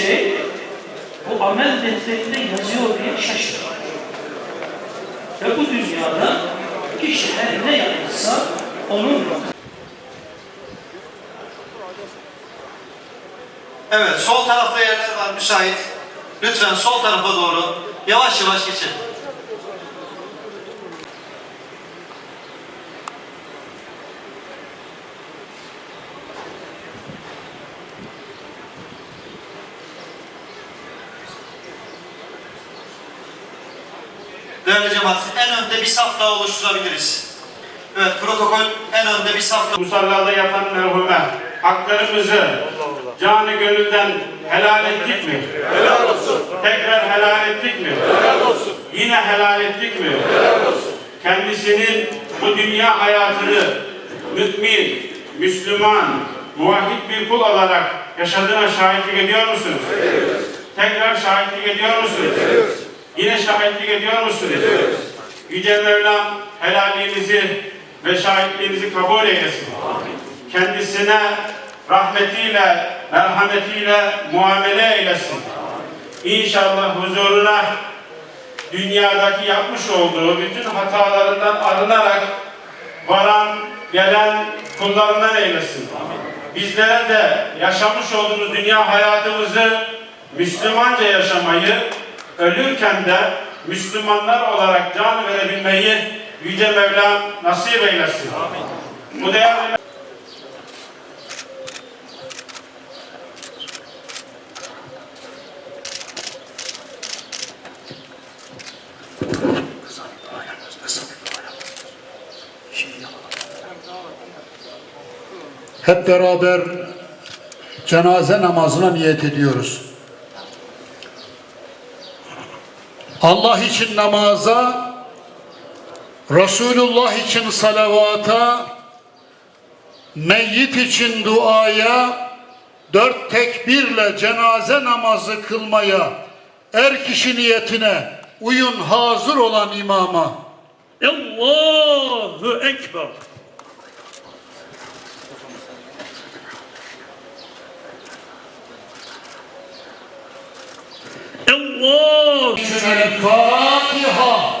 şey bu amel defterinde yazıyor diye şaşırır. Ve bu dünyada kişi her ne yapmışsa onun Evet, sol tarafta yerler var müsait. Lütfen sol tarafa doğru yavaş yavaş geçin. Değerli cemaat, en önde bir saf daha oluşturabiliriz. Evet, protokol en önde bir saf daha Musallada yatan merhume haklarımızı canı gönülden helal ettik mi? Helal olsun. Tekrar helal ettik mi? Helal olsun. Yine helal ettik mi? Helal olsun. Kendisinin bu dünya hayatını mümin, Müslüman, muvahhid bir kul olarak yaşadığına şahitlik ediyor musunuz? Evet. Tekrar şahitlik ediyor musunuz? Evet. Yine şahitlik ediyor musunuz? Evet. Yüce Mevlam helalliğinizi ve şahitliğinizi kabul eylesin. Kendisine rahmetiyle, merhametiyle muamele eylesin. İnşallah huzuruna dünyadaki yapmış olduğu bütün hatalarından arınarak varan, gelen kullarından eylesin. Bizlere de yaşamış olduğumuz dünya hayatımızı Müslümanca yaşamayı, ölürken de Müslümanlar olarak can verebilmeyi Yüce Mevlam nasip eylesin. Bu değerli Hep beraber cenaze namazına niyet ediyoruz. Allah için namaza, Resulullah için salavata, meyyit için duaya, dört tekbirle cenaze namazı kılmaya, er kişi niyetine uyun hazır olan imama. Allahu Ekber. Allah Fatiha.